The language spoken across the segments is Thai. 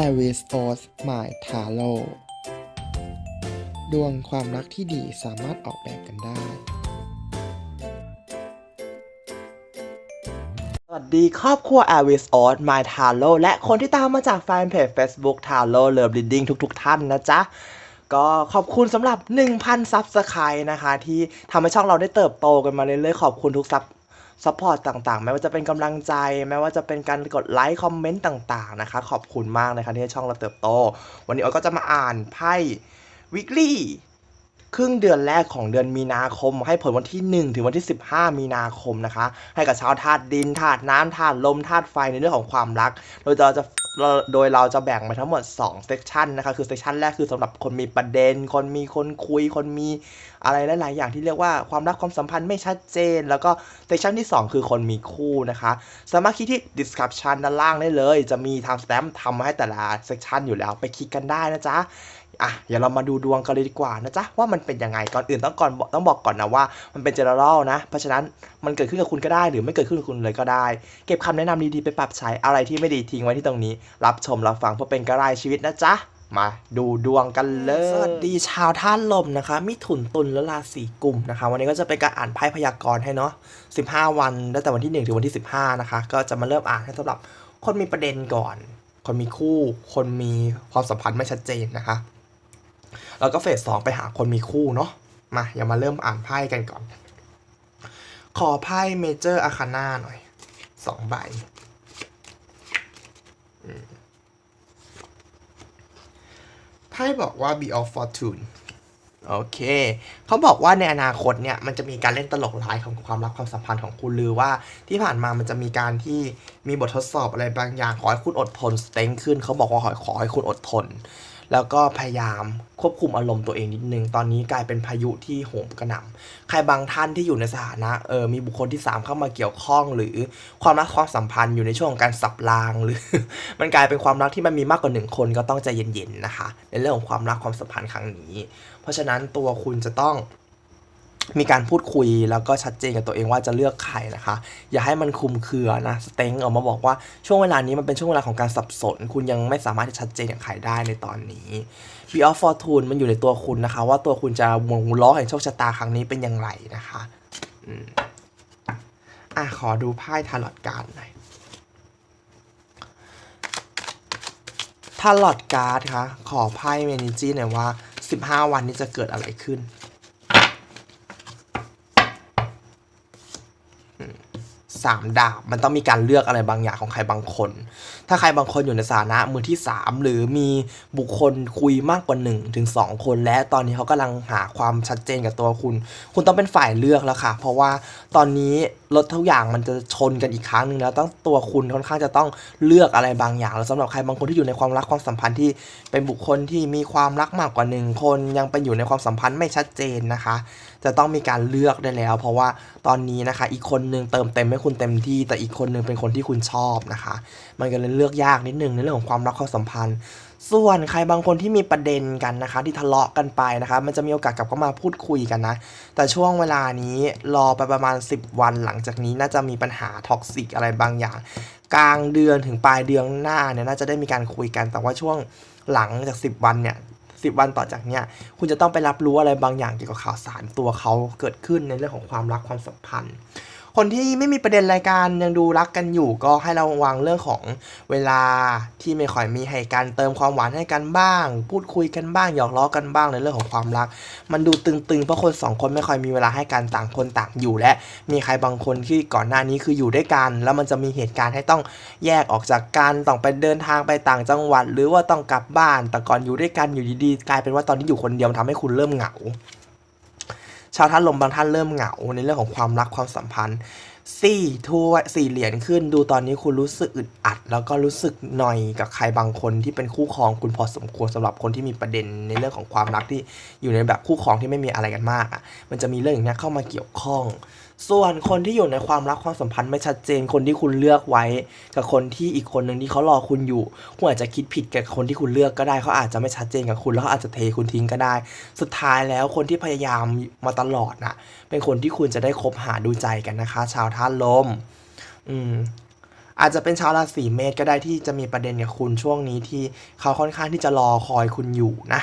Aries o s My Tarot ดวงความรักที่ดีสามารถออกแบบกันได้ สวัสดีครอบครัว a r i s o s My Tarot และคนที่ตามมาจากแฟนเพจ Facebook Tarot Love Reading ทุกๆ ท่านนะจ๊ะก็ขอบคุณสำหรับ 1,000 ซับสไครต์นะคะ ที่ทำให้ช่องเราได้เติบโตกันมาเรื่อยๆ ขอบคุณทุกซับ ซัพพอร์ตต่างๆ ไม่ว่าจะเป็นกำลังใจ ไม่ว่าจะเป็นการกดไลค์คอมเมนต์ต่าง ๆ นะคะ ขอบคุณมากนะคะที่ให้ช่องเราเติบโต วันนี้ออยก็จะมาอ่านไพ่ weekly ครึ่งเดือนแรกของเดือนมีนาคม ให้ผลวันที่ 1 ถึงวันที่ 15 มีนาคมนะคะ ให้กับชาวธาตุดินธาตุน้ำธาตุลมธาตุไฟในเรื่องของความรัก โดยเราจะ โดยเราจะแบ่งมาทั้งหมด2เซสชันนะคะคือเซสชันแรกคือสำหรับคนมีประเด็น คนมีคนคุย คนมีอะไรหลายๆอย่างที่เรียกว่าความรักความสัมพันธ์ไม่ชัดเจน แล้วก็เซสชันที่ 2 คือคนมีคู่นะคะ สามารถคลิกที่ description ด้านล่างได้เลย จะมีทางสแตมป์ทำมาให้แต่ละเซสชันอยู่แล้วไปคลิกกันได้นะจ๊ะ อะเดี๋ยวเรามาดูดวงกันเลยดีกว่านะจ๊ะว่ามันเป็นยังไงก่อนอื่นต้องก่อนต้องบอกก่อนนะว่ามันเป็น general นะ เพราะฉะนั้นมันเกิดขึ้นกับคุณก็ได้ หรือไม่เกิดขึ้นกับคุณเลยก็ได้ เก็บคำแนะนำดีๆไปปรับใช้อะไรที่ไม่ดีทิ้งไว้ที่ตรงนี้ รับชมรับฟังเพื่อเป็นกระไรชีวิตนะจ๊ะมาดูดวงกันเลย สวัสดีชาวท่านลมนะคะ มิถุนตุลและราศีกุมนะคะ วันนี้ก็จะเป็นการอ่านไพ่พยากรณ์ให้เนาะ15 วันตั้งแต่วันที่ 1 ถึงวันที่ 15 นะคะ ก็จะมาเริ่มอ่านให้สำหรับคนมีประเด็นก่อน คนมีคู่ คนมีความสัมพันธ์ไม่ชัดเจนนะคะ แล้วก็เฟสสองไปหาคนมีคู่เนาะมาอย่ามาเริ่มอ่านไพ่กันก่อน ขอไพ่เมเจอร์อาคาน่าหน่อยสองใบไพ่บอกว่า be of fortune โอเค เขาบอกว่าในอนาคตเนี่ย มันจะมีการเล่นตลกร้ายของความรักความสัมพันธ์ของคุณหรือว่าที่ผ่านมามันจะมีการที่มีบททดสอบอะไรบางอย่าง ขอให้คุณอดทนสเต็งขึ้น เขาบอกว่าขอขอให้คุณอดทน แล้วก็พยายามควบคุมอารมณ์ตัวเองนิดนึง ตอนนี้กลายเป็นพายุที่โหมกระหน่ำใครบางท่านที่อยู่ในสถานะเออมีบุคคลที่ 3 เข้ามาเกี่ยวข้อง หรือความรักความสัมพันธ์อยู่ในช่วงของการสับราง หรือ มันกลายเป็นความรักที่มันมีมากกว่าหนึ่งคนก็ต้องใจเย็นๆนะคะ ในเรื่องของความรักความสัมพันธ์ครั้งนี้ เพราะฉะนั้นตัวคุณจะต้อง มีการพูดคุยแล้วก็ชัดเจนกับตัวเองว่าจะเลือกใครนะคะ อย่าให้มันคุมเครือนะสเต็งออกมาบอกว่าช่วงเวลานี้มันเป็นช่วงเวลาของการสับสน คุณยังไม่สามารถจะชัดเจนกับใครได้ในตอนนี้ b e of Fortune มันอยู่ในตัวคุณนะคะ ว่าตัวคุณจะวงล้อแห่งโชคชะตาครั้งนี้เป็นอย่างไรนะคะอะขอดูไพ่ทาร์ลอตการ์ดหน่อยทาร์ลอตการ์ดคะขอไพ่เมนิจี้หน่อยว่า 15 วันนี้จะเกิดอะไรขึ้น สามดาบ มันต้องมีการเลือกอะไรบางอย่างของใครบางคน ถ้าใครบางคนอยู่ในสถานะมือที่ 3 หรือมีบุคคลคุยมากกว่า1ถึง2คนและตอนนี้เขากำลังหาความชัดเจนกับตัวคุณ คุณต้องเป็นฝ่ายเลือกแล้วค่ะ เพราะว่าตอนนี้รถทุกอย่างมันจะชนกันอีกครั้งหนึ่งแล้วต้องตัวคุณค่อนข้างจะต้องเลือกอะไรบางอย่าง แล้วสำหรับใครบางคนที่อยู่ในความรักความสัมพันธ์ที่เป็นบุคคลที่มีความรักมากกว่าหนึ่งคนยังเป็นอยู่ในความสัมพันธ์ไม่ชัดเจนนะคะ จะต้องมีการเลือกได้แล้ว เพราะว่าตอนนี้นะคะ อีกคนนึงเติมเต็มให้คุณเต็มที่ แต่อีกคนนึงเป็นคนที่คุณชอบนะคะ มันก็เลยเลือกยากนิดนึงในเรื่องของความรักความสัมพันธ์ ส่วนใครบางคนที่มีประเด็นกันนะคะ ที่ทะเลาะกันไปนะคะ มันจะมีโอกาสกลับเข้ามาพูดคุยกันนะ แต่ช่วงเวลานี้รอไปประมาณ 10 วันหลังจากนี้น่าจะมีปัญหาท็อกซิกอะไรบางอย่าง กลางเดือนถึงปลายเดือนหน้าเนี่ยน่าจะได้มีการคุยกันแต่ว่าช่วงหลังจาก 10 วันเนี่ย สิบวันต่อจากเนี้ยคุณจะต้องไปรับรู้อะไรบางอย่างเกี่ยวกับข่าวสารตัวเขาเกิดขึ้นในเรื่องของความรักความสัมพันธ์ คนที่ไม่มีประเด็นรายการยังดูรักกันอยู่ ก็ให้เระวังเรื่องของเวลาที่ไม่ค่อยมีให้การเติมความหวานให้กันบ้าง พูดคุยกันบ้างหยอกล้อกันบ้างในเรื่องของความรัก มันดูตึงๆเพราะคนสองคนไม่ค่อยมีเวลาให้กันต่างคนต่างอยู่ และมีใครบางคนที่ก่อนหน้านี้คืออยู่ด้วยกัน แล้วมันจะมีเหตุการณ์ให้ต้องแยกออกจากกันต้องไปเดินทางไปต่างจังหวัด หรือว่าต้องกลับบ้านแต่ก่อนอยู่ด้วยกันอยู่ดีๆกลายเป็นว่าตอนนี้อยู่คนเดียวมันทำให้คุณเริ่มเหงา ชาวท่านลมบางท่านเริ่มเหงาในเรื่องของความรักความสัมพันธ์สี่ถ้วยสี่เหรียญขึ้น ดูตอนนี้คุณรู้สึกอึดอัด แล้วก็รู้สึกหน่อยกับใครบางคนที่เป็นคู่ครองคุณพอสมควรสำหรับคนที่มีประเด็นในเรื่องของความรักที่อยู่ในแบบคู่ครองที่ไม่มีอะไรกันมากอะมันจะมีเรื่องอย่างนี้เข้ามาเกี่ยวข้อง ส่วนคนที่อยู่ในความรักความสัมพันธ์ไม่ชัดเจนคนที่คุณเลือกไว้ กับคนที่อีกคนหนึ่งที่เขารอคุณอยู่คุณอาจจะคิดผิดกับคนที่คุณเลือกก็ได้เขาอาจจะไม่ชัดเจนกับคุณแล้วเขาอาจจะเทคุณทิ้งก็ได้ สุดท้ายแล้วคนที่พยายามมาตลอดน่ะ เป็นคนที่คุณจะได้คบหาดูใจกันนะคะ ชาวท่านลม อืมอาจจะเป็นชาวราศีเมษก็ได้ที่จะมีประเด็นกับคุณช่วงนี้ที่เขาค่อนข้างที่จะรอคอยคุณอยู่นะ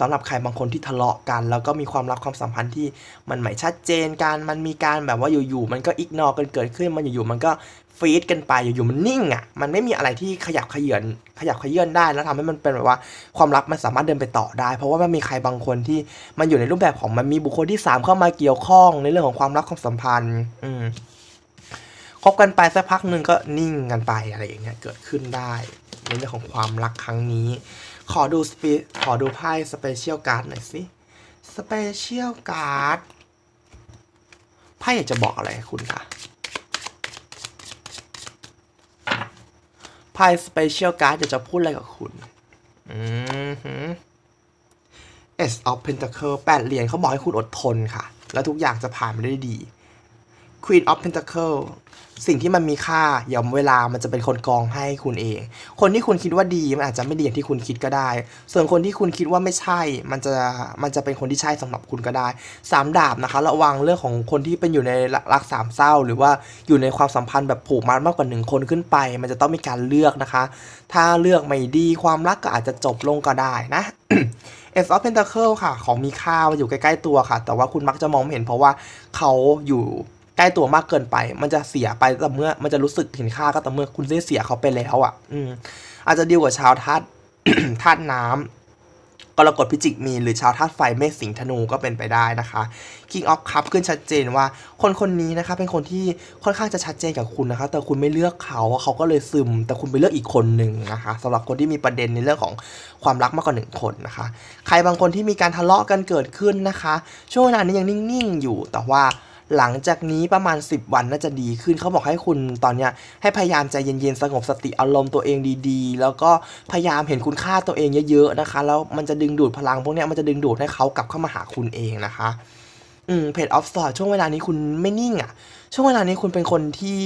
สำหรับใครบางคนที่ทะเลาะกัน แล้วก็มีความรักความสัมพันธ์ที่มันไม่ชัดเจนกัน มันมีการแบบว่าอยู่ๆมันก็อิกนอกันเกิดขึ้น มันอยู่ๆมันก็ฟีดกันไปอยู่ๆมันนิ่งอะ่ะ มันไม่มีอะไรที่ขยับขยื่นขยับขยื่นได้แล้วทำให้มันเป็นแบบว่าความรักมันสามารถเดินไปต่อได้ เพราะว่ามันมีใครบางคนที่มันอยู่ในรูปแบบของมันมีบุคคลที่สามเข้ามาเกี่ยวข้องในเรื่องของความรักความสัมพันธ์ อืมคบกันไปสักพักหนึ่งก็นิ่งกันไปอะไรอย่างเงี้ยเกิดขึ้นได้ในเรื่องของความรักครั้งนี้ ขอดูสปีขอดูไพ่สเปเชียลการ์ดหน่อยสิสเปเชียลการ์ดไพ่อยากจะบอกอะไรคุณคะไพ่สเปเชียลการ์ดอยากจะพูดอะไรกับคุณอืมหื Ace of Pentacle แปดเหรียญเขาบอกให้คุณอดทนค่ะ แล้วทุกอย่างจะผ่านไปได้ดี Queen of Pentacle สิ่งที่มันมีค่าอย่อมเวลามันจะเป็นคนกองให้คุณเอง คนที่คุณคิดว่าดีมันอาจจะไม่ดีอย่างที่คุณคิดก็ได้ ส่วนคนที่คุณคิดว่าไม่ใช่ มันจะมันจะเป็นคนที่ใช่สำหรับคุณก็ได้สามดาบนะคะ ระวังเรื่องของคนที่เป็นอยู่ในรักสามเศร้า หรือว่าอยู่ในความสัมพันธ์แบบผูกมัดมากกว่าหนึ่งคนขึ้นไป มันจะต้องมีการเลือกนะคะ ถ้าเลือกไม่ดีความรักก็อาจจะจบลงก็ได้นะเอสออฟเพนตาเคิลค่ะ ของมีค่ามันอยู่ใกล้ ๆ ตัวค่ะ แต่ว่าคุณมักจะมองไม่เห็นเพราะว่าเขาอยู่ ใกล้ตัวมากเกินไป มันจะเสียไปแต่เมื่อมันจะรู้สึกเห็นค่าก็แต่เมื่อคุณได้เสียเขาไปแล้วอะ อืมอาจจะดีลกับชาวธาตุธาตุน้ำกรกฎพิจิกมีหรือชาวธาตุไฟเมษสิงธนูก็เป็นไปได้นะคะ King of Cup ขึ้นชัดเจนว่า คนคนนี้นะคะเป็นคนที่ค่อนข้างจะชัดเจนกับคุณนะคะ แต่คุณไม่เลือกเขาเขาก็เลยซึม แต่คุณไปเลือกอีกคนหนึ่งนะคะสำหรับคนที่มีประเด็นในเรื่องของความรักมากกว่าหนึ่งคนนะคะ ใครบางคนที่มีการทะเลาะกันเกิดขึ้นนะคะ ช่วงเวลานี้ยังนิ่งๆอยู่แต่ว่า หลังจากนี้ประมาณ 10 วันน่าจะดีขึ้นเขาบอกให้คุณตอนเนี้ยให้พยายามใจเย็นๆสงบสติอารมณ์ตัวเองดีๆ แล้วก็พยายามเห็นคุณค่าตัวเองเยอะๆนะคะ แล้วมันจะดึงดูดพลังพวกเนี้ยมันจะดึงดูดให้เขากลับเข้ามาหาคุณเองนะคะ อืมเพจออฟสตอร์ช่วงเวลานี้คุณไม่นิ่งอะ่ะ ช่วงเวลานี้คุณเป็นคนที่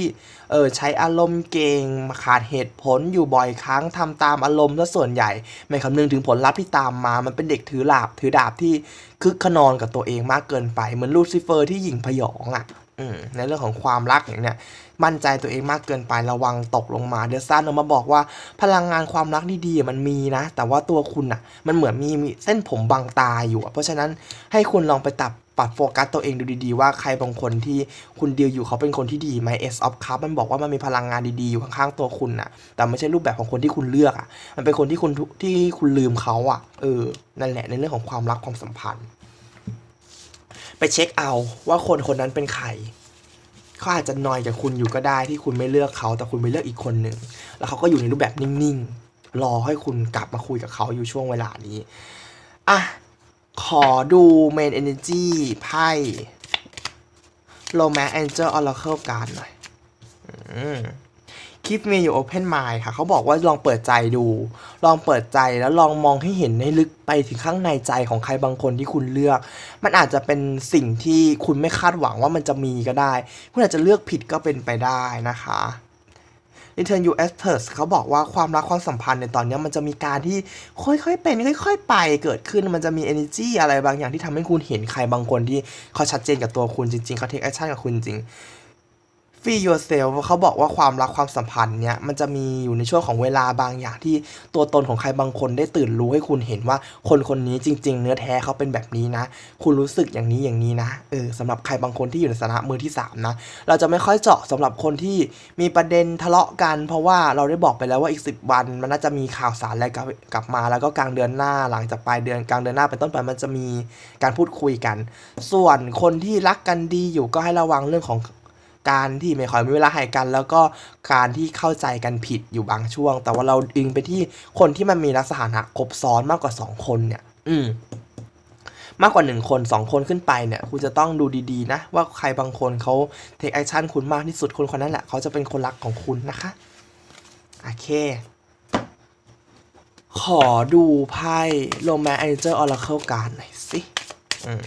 เออใช้อารมณ์เก่งขาดเหตุผลอยู่บ่อยครั้งทำตามอารมณ์ซะส่วนใหญ่ ไม่คำนึงถึงผลลัพธ์ที่ตามมา มันเป็นเด็กถือดาบถือดาบที่คึกขนองกับตัวเองมากเกินไป เหมือนลูซิเฟอร์ที่หยิ่งพยองอะ่ะในเรื่องของความรักอย่างเนี้ยมั่นใจตัวเองมากเกินไประวังตกลงมาเดอซันออกมาบอกว่าพลังงานความรักดีๆมันมีนะ แต่ว่าตัวคุณอะ มันเหมือนมีมเส้นผมบังตาอยู่ เพราะฉะนั้นให้คุณลองไปตัด ปรับโฟกัสตัวเองดูดีๆ ว่าใครบางคนที่คุณดีลอยู่เขาเป็นคนที่ดีไหม S of Cup มันบอกว่ามันมีพลังงานดีๆ อยู่ข้างๆตัวคุณน่ะแต่ไม่ใช่รูปแบบของคนที่คุณเลือกอะ มันเป็นคนที่คุณที่คุณลืมเขาอะ เออ นั่นแหละในเรื่องของความรักความสัมพันธ์ ไปเช็คเอาว่าคนคนนั้นเป็นใครเขาอาจจะนอยกับคุณอยู่ก็ได้ที่คุณไม่เลือกเขาแต่คุณไปเลือกอีกคนหนึ่งแล้วเขาก็อยู่ในรูปแบบนิ่งๆ รอให้คุณกลับมาคุยกับเขาอยู่ช่วงเวลานี้อะ ขอดู Main Energy ไพ่ Romance Angel Oracle Card หน่อยอืม Keep me your open mind ค่ะ เขาบอกว่าลองเปิดใจดู ลองเปิดใจแล้วลองมองให้เห็นให้ลึกไปถึงข้างในใจของใครบางคนที่คุณเลือก มันอาจจะเป็นสิ่งที่คุณไม่คาดหวังว่ามันจะมีก็ได้ คุณอาจจะเลือกผิดก็เป็นไปได้นะคะ Return U.S. t e r s เขาบอกว่าความรักความสัมพันธ์ในตอนนี้มันจะมีการที่ค่อยๆเป็นค่อย ๆ ไปเกิดขึ้นมันจะมี energy อะไรบางอย่างที่ทำให้คุณเห็นใครบางคนที่เขาชัดเจนกับตัวคุณจริง ๆเขาเทคแอคชั่นกับคุณจริง Free yourself เขาบอกว่าความรักความสัมพันธ์เนี้ยมันจะมีอยู่ในช่วงของเวลาบางอย่างที่ตัวตนของใครบางคนได้ตื่นรู้ให้คุณเห็นว่าคนคนนี้จริง ๆ เนื้อแท้เขาเป็นแบบนี้นะ คุณรู้สึกอย่างนี้อย่างนี้นะเออสำหรับใครบางคนที่อยู่ในสถานะมือที่สามนะเราจะไม่ค่อยเจาะสำหรับคนที่มีประเด็นทะเลาะกัน เพราะว่าเราได้บอกไปแล้วว่าอีก 10 วัน มันน่าจะมีข่าวสารอะไรกลับกลับมา แล้วก็กลางเดือนหน้าหลังจากปลายเดือนกลางเดือนหน้าเป็นต้นไปมันจะมีการพูดคุยกัน ส่วนคนที่รักกันดีอยู่ก็ให้ระวังเรื่องของ การที่ไม่ค่อยมีเวลาให้กัน แล้วก็การที่เข้าใจกันผิดอยู่บางช่วง แต่ว่าเราอิงไปที่คนที่มันมีลักษณะครบซ้อนมากกว่าสองคนเนี่ย อืมมากกว่าหนึ่งคนสองคนขึ้นไปเนี่ยคุณจะต้องดูดีๆนะ ว่าใครบางคนเขาเทคแอคชั่นคุณมากที่สุดคนคนนั้นแหละเขาจะเป็นคนรักของคุณนะคะ โอเค ขอดูไพ่โรแมน a อ g e l Oracle การหน่อยสิ อืม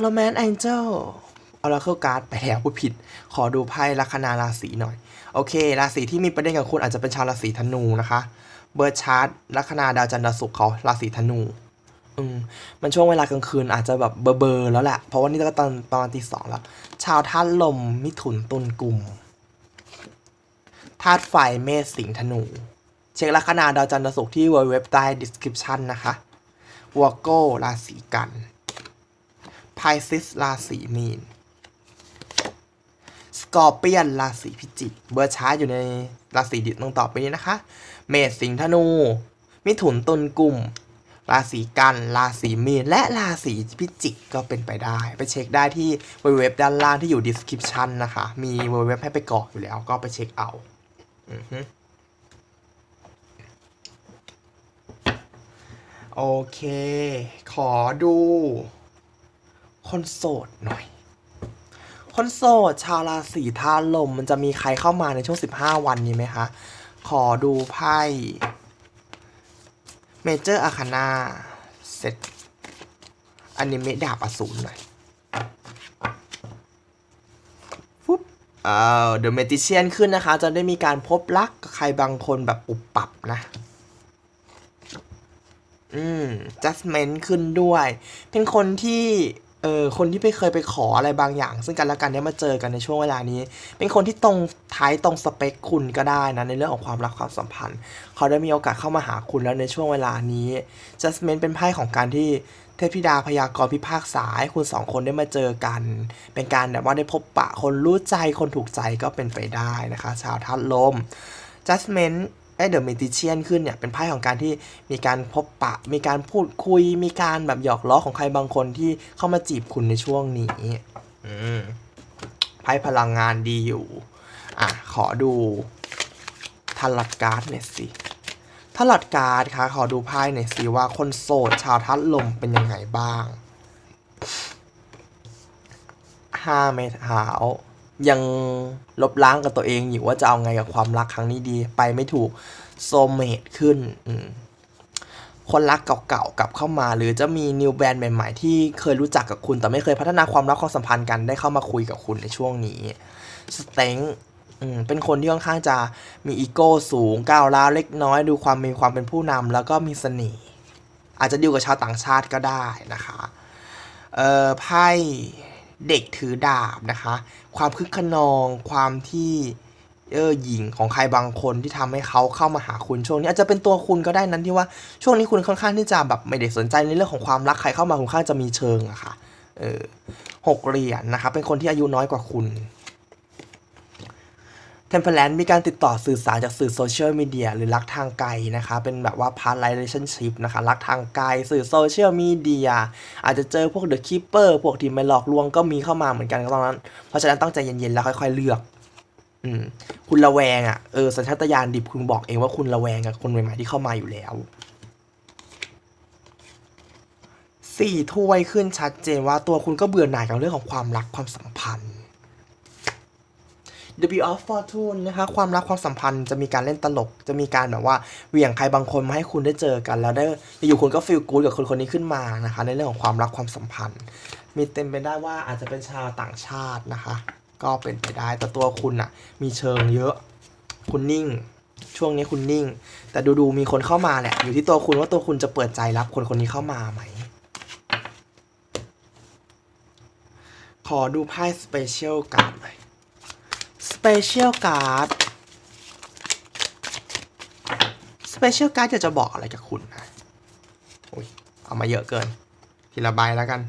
โรแมน a อ g e l Oracle Card ไปแล้วพูดผิด ขอดูไพ่ลัคนาราศีหน่อย โอเค ราศีที่มีประเด็นกับคุณอาจจะเป็นชาวราศีธนูนะคะ เบิร์ดชาร์ตลัคนาดาวจันทร์ศุกร์เขาราศีธนู อืม มันช่วงเวลากลางคืนอาจจะแบบเบอร์เบอร์แล้วแหละ เพราะว่านี่ก็ตอนประมาณตีสองแล้ว ชาวธาตุลมมิถุนตุลกลุ่มธาตุไฟเมษสิงห์ธนู เช็คลัคนาดาวจันทร์ศุกร์ที่เว็บใต้ description นะคะวอโก้ราศีกัน ไพซิสราศีมีนสกอร์เปียนราศีพิจิกเบอร์ช้าอยู่ในราศีดิตต้องต่อไปนี้นะคะ เมษสิงห์ธนู มิถุนตุลกลุ่มราศีกัน ราศีมีน และราศีพิจิกก็เป็นไปได้ ไปเช็คได้ที่เว็บด้านล่างที่อยู่ description นะคะ มีเว็บให้ไปกรอกอยู่แล้วก็ไปเช็คเอาอโอเค ขอดู คนโสดหน่อย คนโสดชาวราศีธาตุลมมันจะมีใครเข้ามาในช่วง 15 วันนี้ไหมคะ ขอดูไพ่เมเจอร์อาคานาเซตอนิเมะดาบอสูรหน่อยฟุ๊บเอ่อเดอะเมติเชียนขึ้นนะคะ จะได้มีการพบรักกับใครบางคนแบบปุบปับนะ อืม judgment ขึ้นด้วย เป็นคนที่ เออคนที่ไปเคยไปขออะไรบางอย่าง ซึ่งกันและกันได้มาเจอกันในช่วงเวลานี้ เป็นคนที่ตรงท้ายตรงสเปคคุณก็ได้นะในเรื่องของความรักความสัมพันธ์ เขาได้มีโอกาสเข้ามาหาคุณแล้วในช่วงเวลานี้ judgment เป็นไพ่ของการที่เทพธิดาพยากรพิพากษาให้คุณสองคนได้มาเจอกัน เป็นการแบบว่าได้พบปะคนรู้ใจคนถูกใจก็เป็นไปได้นะคะ ชาวทัดลม judgment ไอ้เดอะมิติเชียนขึ้นเนี่ยเป็นไพ่ของการที่มีการพบปะ มีการพูดคุย มีการแบบหยอกล้อของใครบางคนที่เข้ามาจีบคุณในช่วงนี้อืมไพ่พลังงานดีอยู่ อะ ขอดูทัลลัดการ์ดหน่อยสิทัลลัดการ์ดคะขอดูไพ่หน่อยสิว่าคนโสดชาวทัดลมเป็นยังไงบ้างห้าเมตรเท้า ยังลบล้างกับตัวเองอยู่ว่าจะเอาไงกับความรักครั้งนี้ดี ไปไม่ถูกโซเมตขึ้นคนรักเก่าๆกลับเข้ามา หรือจะมีนิวแบรนด์ใหม่ ๆ ที่เคยรู้จักกับคุณ แต่ไม่เคยพัฒนาความรักความสัมพันธ์กันได้เข้ามาคุยกับคุณในช่วงนี้สเต็งเป็นคนที่ค่อนข้างจะมีอีโก้สูงก้าวร้าวเล็กน้อย ดูความมีความเป็นผู้นำแล้วก็มีเสน่ห์อาจจะดีลกับชาวต่างชาติก็ได้นะคะ เอ่อไพ่ เด็กถือดาบนะคะ ความคึกขนองความที่เออหญิงของใครบางคนที่ทำให้เขาเข้ามาหาคุณช่วงนี้อาจจะเป็นตัวคุณก็ได้นั้นที่ว่าช่วงนี้คุณค่อนข้างที่จะแบบไม่ได้สนใจในเรื่องของความรักใครเข้ามาค่อนข้างจะมีเชิงอะค่ะเออหกเหรียญนะคะเป็นคนที่อายุน้อยกว่าคุณ เทมเพลนมีการติดต่อสื่อสารจากสื่อโซเชียลมีเดียหรือรักทางไกลนะคะ เป็นแบบว่าพาร์ทไลท์เรชั่นชิพนะคะ รักทางไกลสื่อโซเชียลมีเดียอาจจะเจอพวกเดอะคิปเปอร์พวกที่มาหลอกลวงก็มีเข้ามาเหมือนกันตอนนั้น เพราะฉะนั้นต้องใจเย็นๆ แล้วค่อยๆ เลือกอืมคุณระแวงอะเออสัญชาตญาณดิบคุณบอกเองว่าคุณระแวงกับคนใหม่ๆที่เข้ามาอยู่แล้วสี่ถ้วยขึ้นชัดเจนว่าตัวคุณก็เบื่อหน่ายกับเรื่องของความรักความสัมพันธ์ The Wheel of Fortune นะคะความรักความสัมพันธ์จะมีการเล่นตลก จะมีการแบบว่าเหวี่ยงใครบางคนมาให้คุณได้เจอกัน แล้วได้อยู่คุณก็ฟีลกู๊ดกับคนคนนี้ขึ้นมานะคะ ในเรื่องของความรักความสัมพันธ์ มีเต็มไปได้ว่าอาจจะเป็นชาวต่างชาตินะคะ ก็เป็นไปได้แต่ตัวคุณอะมีเชิงเยอะ คุณนิ่ง ช่วงนี้คุณนิ่ง แต่ดูๆมีคนเข้ามาแหละอยู่ที่ตัวคุณว่าตัวคุณจะเปิดใจรับคนคนนี้เข้ามาไหมขอดูไพ่สเปเชียลการ์ดหน่อย เปเชียลการ์ดสเปเชียลการ์ดจะจะบอกอะไรกับคุณนะอุ้ยเอามาเยอะเกิน ทีละใบแล้วกัน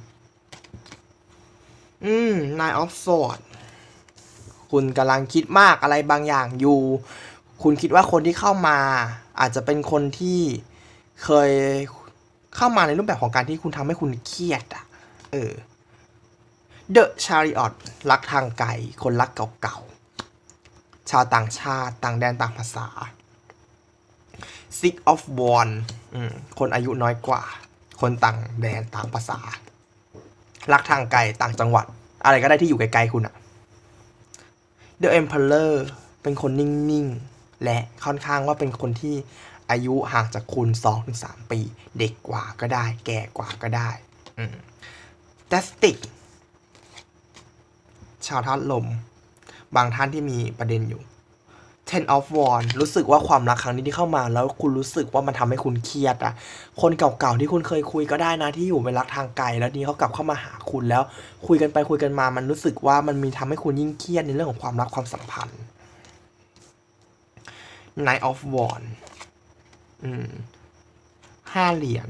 อืม Nine of Swords คุณกำลังคิดมากอะไรบางอย่างอยู่ คุณคิดว่าคนที่เข้ามา อาจจะเป็นคนที่เคยเข้ามาในรูปแบบของการที่คุณทำให้คุณเครียดอะเออ The Chariot รักทางไกล คนรักเก่าๆ ชาวต่างชาติ ต่างแดนต่างภาษา Six of Wands อืมคนอายุน้อยกว่า คนต่างแดนต่างภาษา รักทางไกลต่างจังหวัด อะไรก็ได้ที่อยู่ไกลๆคุณอะ The Emperor เป็นคนนิ่งๆ และค่อนข้างว่าเป็นคนที่อายุห่างจากคุณ 2-3 ปี เด็กกว่าก็ได้ แก่กว่าก็ได้อืม Dastic ชาวธาตุลม บางท่านที่มีประเด็นอยู่ Ten of Wands รู้สึกว่าความรักครั้งนี้ที่เข้ามา แล้วคุณรู้สึกว่ามันทำให้คุณเครียดอะคนเก่าๆที่คุณเคยคุยก็ได้นะที่อยู่เป็นรักทางไกลแล้วนี้เขากลับเข้ามาหาคุณแล้ว คุยกันไปคุยกันมา มันรู้สึกว่ามันมีทำให้คุณยิ่งเครียดในเรื่องของความรักความสัมพันธ์ Knight of Wands อืมห้าเหรียญ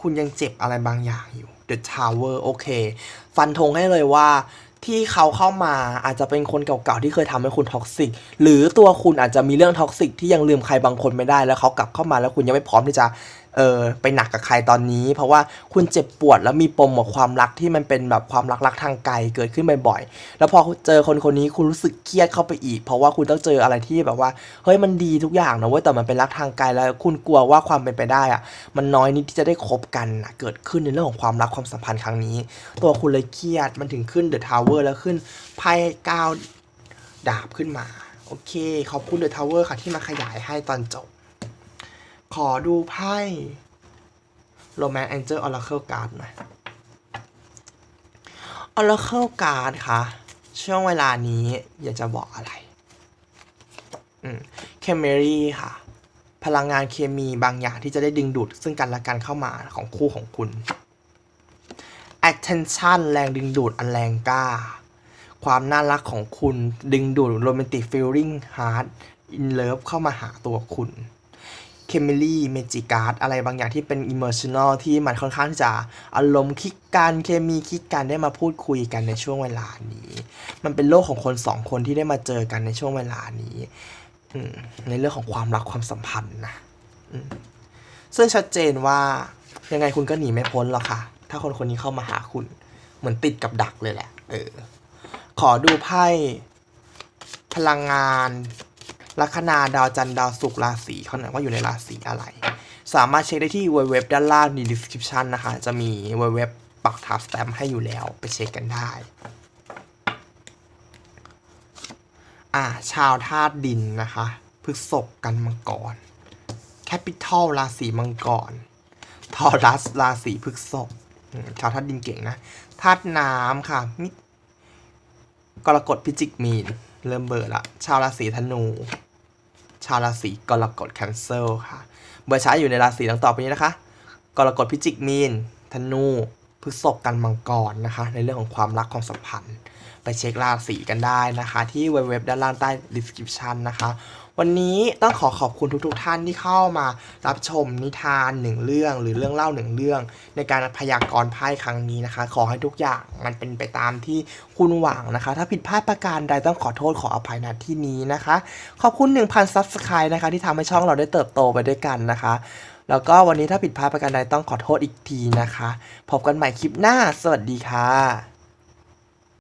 คุณยังเจ็บอะไรบางอย่างอยู่ The Tower โอเค ฟันธงให้เลยว่าที่เขาเข้ามาอาจจะเป็นคนเก่าๆที่เคยทำให้คุณท็อกซิกหรือตัวคุณอาจจะมีเรื่องท็อกซิกที่ยังลืมใครบางคนไม่ได้แล้วเขากลับเข้ามาแล้วคุณยังไม่พร้อมที่จะ เออไปหนักกับใครตอนนี้ เพราะว่าคุณเจ็บปวดแล้วมีปมกับความรักที่มันเป็นแบบความรักรักทางไกลเกิดขึ้นบ่อยๆ แล้วพอเจอคนคนนี้คุณรู้สึกเครียดเข้าไปอีก เพราะว่าคุณต้องเจออะไรที่แบบว่าเฮ้ยมันดีทุกอย่างนะเว้ยแต่มันเป็นรักทางไกลแล้วคุณกลัวว่าความเป็นไปได้อะมันน้อยนิดที่จะได้คบกันนะเกิดขึ้นในเรื่องของความรักความสัมพันธ์ครั้งนี้ ตัวคุณเลยเครียดมันถึงขึ้นเดอะทาวเวอร์แล้วขึ้นไพ่ก้าดาบขึ้นมาโอเคขอบคุณเดอะทาวเวอร์ค่ะที่มาขยายให้ตอนจบ ขอดูไพ่โรแมนแองเจิลออร์เคิลการ์ดหน่อยออร์เคิลการ์ดค่ะ ช่วงเวลานี้อยากจะบอกอะไรเคมเมรี่ค่ะ พลังงานเคมีบางอย่างที่จะได้ดึงดูด ซึ่งกันและกันเข้ามาของคู่ของคุณ attention แรงดึงดูดอันแรงกล้า ความน่ารักของคุณดึงดูดโรแมนติกฟีลลิ่งฮาร์ดอินเลิฟเข้ามาหาตัวคุณ เคมิลี่เมจิการ์ดอะไรบางอย่างที่เป็นอิมเมอร์ชันอลที่มันค่อนข้างจะอารมณ์คลิกกันเคมีคลิกกันได้มาพูดคุยกันในช่วงเวลานี้ มันเป็นโลกของคนสองคนที่ได้มาเจอกันในช่วงเวลานี้ในเรื่องของความรักความสัมพันธ์นะซึ่งชัดเจนว่ายังไงคุณก็หนีไม่พ้นหรอกค่ะ ถ้าคนคนนี้เข้ามาหาคุณ เหมือนติดกับดักเลยแหละ เออ ขอดูไพ่พลังงาน ลัคนาดาวจันทร์ดาวศุกร์ราศีเขาหน่อยว่าอยู่ในราศีอะไร สามารถเช็คได้ที่เว็บด้านล่างใน description นะคะ จะมีเว็บปักทับสแตมให้อยู่แล้วไปเช็คกันได้ อ่าชาวธาตุดินนะคะพฤษภกันมังกรแคปิตอลราศีมังกรทอรัสราศีพฤษภชาวธาตุดินเก่งนะธาตุน้ำค่ะมิกรกฎพิจิกมีน เริ่มเบอร์ละ ชาวราศีธนู ชาวราศีกรกฎแคนเซิลค่ะ เบอร์ใช้อยู่ในราศีดังต่อไปนี้นะคะ กรกฎพิจิกมีนธนู ฤษภกันมังกรนะคะ ในเรื่องของความรักความสัมพันธ์ ไปเช็คราศีกันได้นะคะ ที่เว็บด้านล่างใต้ description นะคะ วันนี้ต้องขอขอบคุณทุกๆท่านที่เข้ามารับชมนิทานหนึ่งเรื่อง หรือเรื่องเล่าหนึ่งเรื่อง ในการพยากรณ์ไพ่ครั้งนี้นะคะ ขอให้ทุกอย่างมันเป็นไปตามที่คุณหวังนะคะ ถ้าผิดพลาดประการใดต้องขอโทษขออภัยณที่นี้นะคะ ขอบคุณ 1,000 subscribe นะคะที่ทำให้ช่องเราได้เติบโตไปด้วยกันนะคะ แล้วก็วันนี้ถ้าผิดพลาดประการใดต้องขอโทษอีกทีนะคะ พบกันใหม่คลิปหน้า สวัสดีค่ะ